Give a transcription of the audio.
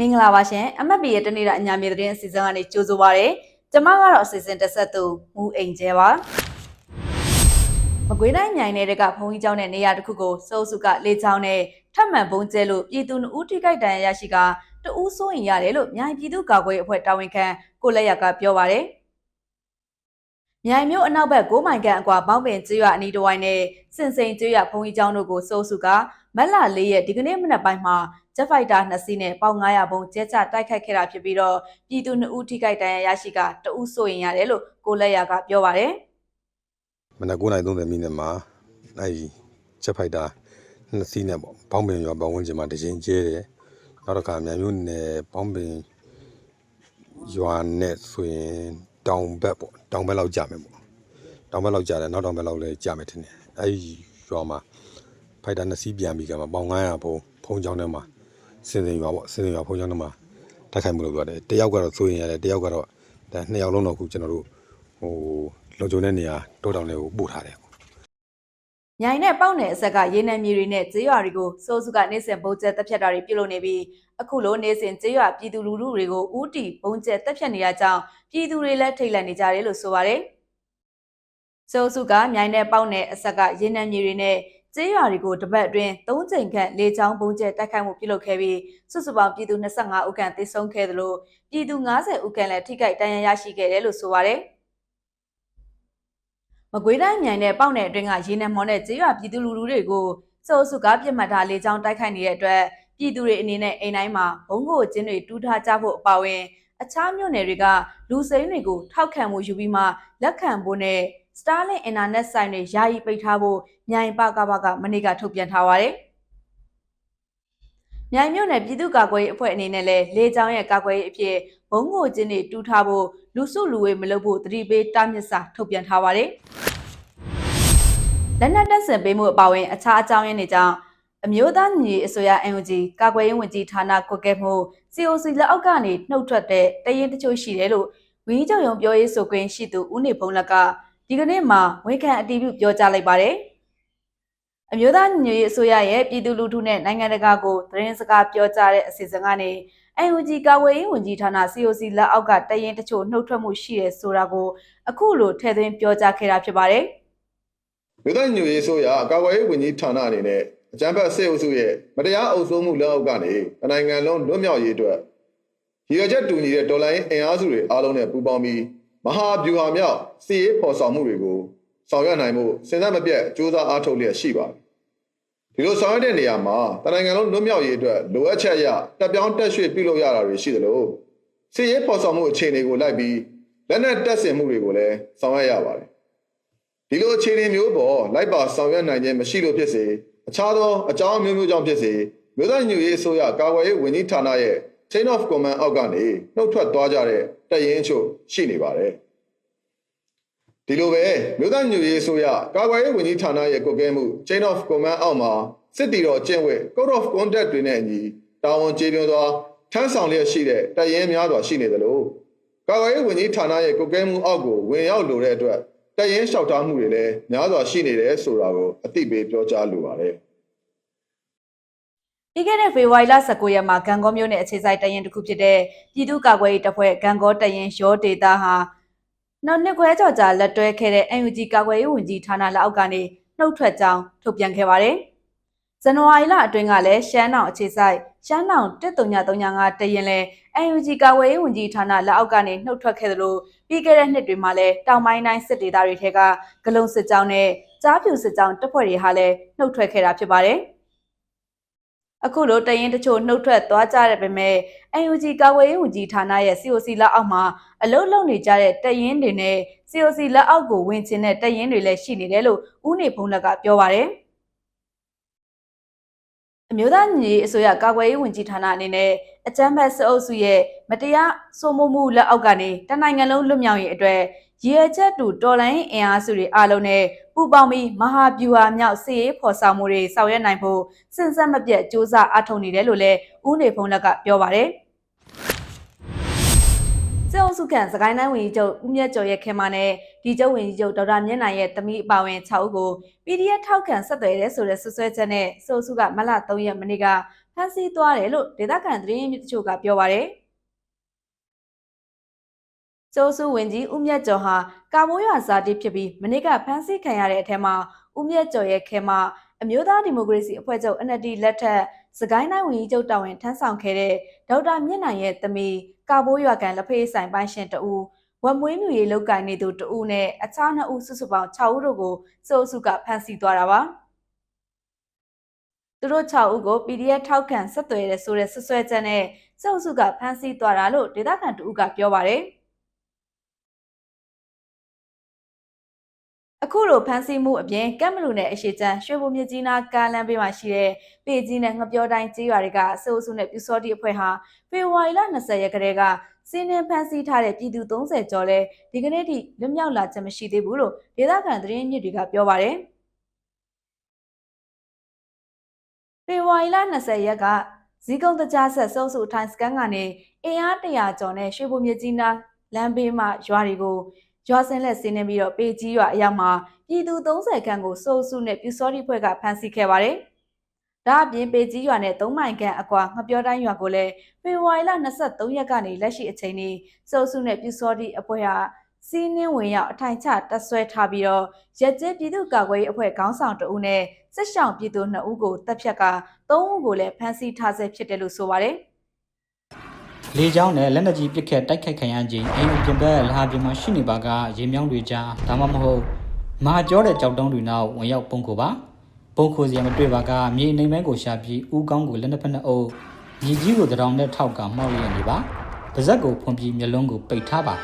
မင်္ဂလာပါရှင်အမတ်ပီရဲ့တနေ့တာအညာမြေသတင်းအစီအစဉ်ကနေကြိုဆိုပါရစေ။ကျွန်မကတော့အစီအစဉ်တက်ဆက်သူမူအိမ်ကျဲပါ။မကွေးတိုင်းမြိုင်နယ်ကဘုံကြီးကျောင်းတဲ့နေရာတစ်ခုကိုစိုးစုကလေးချောင်းနဲ့ထပ်မံဘုံကျဲလို့ပြည်သူနှုတ်ထိခိုက်တန်ရာရရှိကတဦးစိုးရင်ရတယ်လို့မြိုင်ပြည်သူ့ကာကွယ်ရေးအဖွဲ့တာဝန်ခံကိုလက်ရကပြောပါရယ်။မြိုင်မြို့အနောက်ဘက်9မိုင်ခန့်အကွာဘောင်းပင်ကျွော်အနီးတစ်ဝိုင်းနဲ့စင်စိန်ကျွော်ဘုံကြီးကျောင်းတို့ကိုစိုးစုကမက်လာ၄ရက်ဒီကနေ့မနက်ပိုင်းမှာဂျက်ဖိုက်တာ2စီးနဲ့ပေါင်900ဘုံကျဲချတိုက်ခိုက်ခဲ့တာဖြစ်ပြီးတော့ပြည်သူ2ဦးထိခိုက်ဒဏ်ရာရရှိကတဦးဆိုရင်ရတယ်လို့ကိုလက်ရကပြောပါတယ်မနက်9:30မိနစ်မှာအဲဒီချက်ဖိုက်တာနှစ်စီးနဲ့ပေါ့ဘောင်းပင်ရွာပတ်ဝန်းကျင်မှာတရင်ကျဲတယ်နောက်တစ်ခါမြန်မျိုးနယ်ဘောင်းပင်ရွာနဲ့ဆိုရင်တောင်ဘက်ပေါ့တောင်ဘက်လောက်ကြာမယ်ပေါ့တောင်ဘက်လောက်ကြာတယ်နောက်တောင်ဘက်လောက်လည်းကြာမယ်ထင်တယ်အဲဒီရွာမှာ ဖိုက်တာနှစ်စီးပြန်ပြီးကမှပေါင်900ဘုံဖုံးချောင်းထဲမှာစင်စင်ရွာပေါ့စင်စင်ရွာဖုံးချောင်းထဲမှာတိုက်ခိုက်မှုလုပ်သွားတယ်တယောက်ကတော့ဆိုရင်ရတယ်တယောက်ကတော့ဒါနှစ်ယောက်လုံးတော့ခုကျွန်တော်တို့ဟိုလုံခြုံတဲ့နေရာတောတောင်တွေကိုပို့ထားတယ်။မြိုင်နဲ့ပေါက်နယ်အဆက်ကရေနံမြေတွေနဲ့ဈေးရွာတွေကိုစိုးစုကနေစဉ်ဘုံကျဲတက်ဖြတ်တာတွေပြုလုပ်နေပြီးအခုလိုနေစဉ်ဈေးရွာပြည်သူလူထုတွေကိုဥတီဘုံကျဲတက်ဖြတ်နေရကြောင်းပြည်သူတွေလည်းထိတ်လန့်နေကြတယ်လို့ဆိုပါတယ်။စိုးစုကမြိုင်နဲ့ပေါက်နယ်အဆက်ကရေနံမြေတွေနဲ့ ကျေးရွာတွေကိုတပတ်အတွင်း၃ချိန်ခန့်လေချောင်းပုံကျဲတိုက်ခိုက်မှုပြုလုပ်ခဲ့ပြီးစုစုပေါင်းပြည်သူ25ဦးခန့်သေဆုံးခဲ့သလိုပြည်သူ90ဦးခန့်လည်းထိခိုက်ဒဏ်ရာရရှိခဲ့တယ်လို့ဆိုပါတယ်။မကွေးတိုင်းမြိုင်နဲ့ပေါက်နယ်အတွင်းကရေနံမော်နဲ့ကျေးရွာပြည်သူလူထုတွေကိုစိုးစုကပြစ်မှတ်ထားလေချောင်းတိုက်ခိုက်နေတဲ့အတွက်ပြည်သူတွေအနေနဲ့အိမ်တိုင်းမှာဘုံကိုကျင်းတွေတူးထားကြဖို့အပါအဝင် အခြားမြို့နယ်တွေကလူစိမ်းတွေကိုထောက်ခံမှုယူပြီးမှလက်ခံဖို့နဲ့ Starlink Internet ဆိုင်တွေယာယီပိတ်ထားဖို့မြိုင်ပကပကမနေ့ကထုတ်ပြန်ထားပါတယ်။မြိုင်မြို့နယ်ပြည်သူ့ကာကွယ်ရေးအဖွဲ့အနေနဲ့လည်းလေကြောင်းရဲ့ကာကွယ်ရေးအဖြစ်ဘုံကိုကျင်းတွေတူးထားဖို့လူစုလူဝေးမလုပ်ဖို့တတိပေးတားမြစ်စာထုတ်ပြန်ထားပါတယ်။လက်နက်တပ်ဆင်ပေးမှုအပါအဝင်အခြားအကြောင်းရင်းတွေကြောင့်အမျိုးသားညီအစိုးရ NUG ကာကွယ်ရေးဝန်ကြီးဌာနကွက်ကဲမှု COC လက်အောက်ကနေနှုတ်ထွက်တဲ့တရင်တချို့ရှိတယ်လို့ဝင်းကြီးချုပ်ရုံပြောရေးဆိုခွင့်ရှိသူဦးနေဖုံးလက်က ဒီကနေ့မှဝန်ခံအတည်ပြုပြောကြားလိုက်ပါတယ်။အမျိုးသားညီညွတ်ရေးအစိုးရရဲ့ပြည်သူလူထုနဲ့နိုင်ငံတကာကိုသတင်းစကားပြောကြားတဲ့အစီအစဉ်ကနေ NUG ကာဝေးရေးဝန်ကြီးဌာန COC လက်အောက်ကတရင်တချို့နှုတ်ထွက်မှုရှိတယ်ဆိုတာကိုအခုလိုထည့်သွင်းပြောကြားခဲ့တာဖြစ်ပါတယ်။မြို့သားညွေရေးဆိုရကာကွယ်ရေးဝန်ကြီးဌာနအနေနဲ့အကြံဖက်စစ်အုပ်စုရဲ့မတရားအုပ်စိုးမှုလက်အောက်ကနေအနိုင်ငံလုံးလွတ်မြောက်ရေးအတွက်ရည်ရွယ်ချက်တူညီတဲ့ဒေါ်လာရင်းအင်အားစုတွေအားလုံးနဲ့ပူးပေါင်းပြီး မဟာဗျူဟာမြောက်စီရေးဖော်ဆောင်မှုတွေကိုဆောင်ရွက်နိုင်မှုစဉ်ဆက်မပြတ်စ조사အားထုတ်လျက်ရှိပါတယ်။ဒီလိုဆောင်ရွက်တဲ့နေရာမှာတနိုင်ငံလုံးလွတ်မြောက်ရေးအတွက်လိုအပ်ချက်အရတက်ပြောင်းတက်ရွှေ့ပြုလုပ်ရတာတွေရှိသလိုစီရေးဖော်ဆောင်မှုအခြေအနေကိုလိုက်ပြီးလက်နက်တက်ဆင်မှုတွေကိုလည်းဆောင်ရွက်ရပါတယ်။ဒီလိုအခြေအနေမျိုးပေါ်လိုက်ပါဆောင်ရွက်နိုင်ခြင်းမရှိလို့ဖြစ်စေအခြားသောအကြောင်းအမျိုးမျိုးကြောင့်ဖြစ်စေမြို့သားညွရေးအစိုးရကာကွယ်ရေးဝန်ကြီးဌာနရဲ့ chain of command အောက်ကနေနှုတ်ထွက်သွားကြတဲ့တပ်ရင်းအချို့ရှိနေပါတယ်ဒီလိုပဲမြို့သားညွရေးအစိုးရကာကွယ်ရေးဝန်ကြီးဌာနရဲ့ကွပ်ကဲမှု chain of command အောက်မှာစစ်တီတော်ကျင့်ဝတ် code of conduct တွေနဲ့အညီတာဝန်ကျေပွန်စွာထမ်းဆောင်လျက်ရှိတဲ့တပ်ရင်းများစွာရှိနေသလိုကာကွယ်ရေးဝန်ကြီးဌာနရဲ့ကွပ်ကဲမှုအောက်ကိုဝင်ရောက်လိုတဲ့အတွက်တရင်လျှောက်ထားမှုတွေလည်းများစွာရှိနေတယ်ဆိုတာကိုအသိပေးပြောကြားလိုပါတယ်ပြီး ခဲ့တဲ့ဖေဖော်ဝါရီလ19ရက်မှာဂံကောမြို့နယ်အခြေစိုက်တရင်တစ်ခုဖြစ်တဲ့ပြည်သူ့ကာကွယ်ရေးတပ်ဖွဲ့ဂံကောတရင်ရောဒေတာဟာနောက်နှစ်ခွဲကျော်ကြာလက်တွဲခဲ့တဲ့ NUG ကာကွယ်ရေးဝန်ကြီးဌာနလက်အောက်ကနေနှုတ်ထွက်ကြောင်းထုတ်ပြန်ခဲ့ပါတယ်။ဇန်နဝါရီလအတွင်းကလည်းရှမ်းတောင်အခြေစိုက်ရှမ်းတောင်13935တရင်လဲ NUG ကာကွယ်ရေးဝန်ကြီးဌာနလက်အောက်ကနေနှုတ်ထွက်ခဲ့သလိုပြီးခဲ့တဲ့နှစ်တွေမှာလည်းတောင်ပိုင်းတိုင်းစစ်ဒေသတွေထဲကဂလုံစစ်ကြောင်းနဲ့ကြားဖြူစစ်ကြောင်းတပ်ဖွဲ့တွေဟာလည်းနှုတ်ထွက်ခဲ့တာဖြစ်ပါတယ်။ အခုလိုတရင်တချို့နှုတ်ထွက်သွားကြတဲ့ပေမဲ့ NUG ကာကွယ်ရေးဝန်ကြီးဌာနရဲ့ COC လက်အောက်မှာအလုတ်လုံနေကြတဲ့တရင်တွေနဲ့ COC လက်အောက်ကိုဝင်ချင်တဲ့တရင်တွေလည်းရှိနေတယ်လို့ဦးနေဖုံးလက်ကပြောပါတယ်အမျိုးသားညီအစိုးရကာကွယ်ရေးဝန်ကြီးဌာနအနေနဲ့အကြမ်းဖက်စအုပ်စုရဲ့မတရားစိုးမိုးမှုလက်အောက်ကနေတနိုင်ငံလုံးလွတ်မြောက်ရေးအတွက် ရည်ရွယ်ချက်တူတော်လိုင်းအင်အားစုတွေအားလုံးနဲ့ပူးပေါင်းပြီးမဟာဗျူဟာမြောက်စစ်ရေးဖော်ဆောင်မှုတွေဆောင်ရွက်နိုင်ဖို့စဉ်ဆက်မပြတ်စ조사အားထုတ်နေတယ်လို့လည်းဦးနေဖုံးလက်ကပြောပါတယ်စစ်အုပ်စုခန့်စကိုင်းတိုင်းဝန်ကြီးချုပ်ဦးမြတ်ကျော်ရဲ့ခင်မနဲ့ဒီပြည်ချုပ်ဝင်ကြီးချုပ်ဒေါက်တာမြင့်နိုင်ရဲ့တမီးအပါဝင်6ဦးကို PDF ထောက်ခံဆက်သွယ်တဲ့ဆိုတဲ့ဆွဆွဲချက်နဲ့စိုးစုကမလ3ရက်မနေ့ကဖမ်းဆီးသွားတယ်လို့ဒေသခံသတင်းရင်းမြစ်တချို့ကပြောပါရယ် စိုးစုဝင်ကြီးဦးမြတ်ကျော်ဟာကာမိုးရွာဇာတိဖြစ်ပြီးမနေ့ကဖမ်းဆီးခံရတဲ့အထက်မှာဦးမြတ်ကျော်ရဲ့ခဲမအမျိုးသားဒီမိုကရေစီအဖွဲ့ချုပ် NLD လက်ထက်စကိုင်းတိုင်းဝန်ကြီးချုပ်တာဝန်ထမ်းဆောင်ခဲ့တဲ့ဒေါက်တာမြင့်နိုင်ရဲ့တမီကာဘိုးရွာကန်လက်ဖေးဆိုင်ပိုင်းရှင်တဦးဝက်မွေးမြူရေးလုပ်ကိုင်နေသူတဦးနဲ့အခြားနှစ်ဦးစုစုပေါင်း6ဦးတို့ကိုစိုးစုကဖမ်းဆီးသွားတာပါသူတို့6ဦးကို PDF ထောက်ခံဆက်သွယ်တဲ့ဆိုတဲ့ဆွဆွဲချက်နဲ့စိုးစုကဖမ်းဆီးသွားတာလို့ဒေသခံတဦးကပြောပါတယ် အခုလိုဖမ်းဆီးမှုအပြင်ကမ်မလူနယ်အရှိချမ်းရွှေဘုံမြကြီးနားကားလမ်းဘေးမှာရှိတဲ့ပေကြီးနဲ့ငပြောတိုင်းကျေးရွာတွေကစိုးစုနဲ့ပြူစောတိအဖွဲ့ဟာဖေဖော်ဝါရီလ20ရက်ကတည်းကစီးနှင်းဖမ်းဆီးထားတဲ့ပြည်သူ30ကျော်လဲဒီကနေ့ထိလွတ်မြောက်လာချက်မရှိသေးဘူးလို့ဒေသခံသတင်းမြစ်တွေကပြောပါတယ်ဖေဖော်ဝါရီလ20ရက်ကဇီးကုန်းတကြားဆက်စိုးစုထိုင်းစကန်ကနေအင်အား100ကျော်နဲ့ရွှေဘုံမြကြီးနားလမ်းဘေးမှာရွာတွေကို ရွာစင်းလက်ဆင်းနေပြီးတော့ပေကြီးရွာအရောက်မှာပြည်သူ30ခန့်ကိုစိုးစုနဲ့ပြူစောတိဖွဲ့ကဖမ်းဆီးခဲ့ပါတယ်။ဒါအပြင်ပေကြီးရွာနဲ့3မိုင်ခန့်အကွာငပြောတိုင်းရွာကိုလည်းဖေဖော်ဝါရီလ23ရက်ကနေလက်ရှိအချိန်ထိစိုးစုနဲ့ပြူစောတိအဖွဲ့ဟာစီးနှင်းဝင်ရောက်အထိုင်ချတက်ဆွဲထားပြီးတော့ရက်ကျဲပြည်သူ့ကာကွယ်ရေးအဖွဲ့ခေါင်းဆောင်တဦးနဲ့စစ်ဆောင်ပြည်သူ2ဦးကိုတပ်ဖြတ်က3ဦးကိုလည်းဖမ်းဆီးထားဆဲဖြစ်တယ်လို့ဆိုပါတယ်။ လေကြောင်းနဲ့လက်နက်ကြီးပစ်ခတ်တိုက်ခိုက်ခံရခြင်းအိမ်ပြင်ဘက်လဟာပြင်မှာရှိနေပါကရေမြောင်းတွေကြားဒါမှမဟုတ်မဟာကျောတဲ့ကြောက်တုံးတွေနောက်ဝင်ရောက်ပုံခိုပါပုံခိုစရာမတွေ့ပါကမြေအိမ်ဘက်ကိုရှာပြီးဥကောင်းကိုလက်နှစ်ဖက်နှစ်အုပ်မြေကြီးကိုတရောင်နဲ့ထောက်ကမှောက်ရနေပါပါဇက်ကိုဖွန်ပြီးမျက်လုံးကိုပိတ်ထားပါ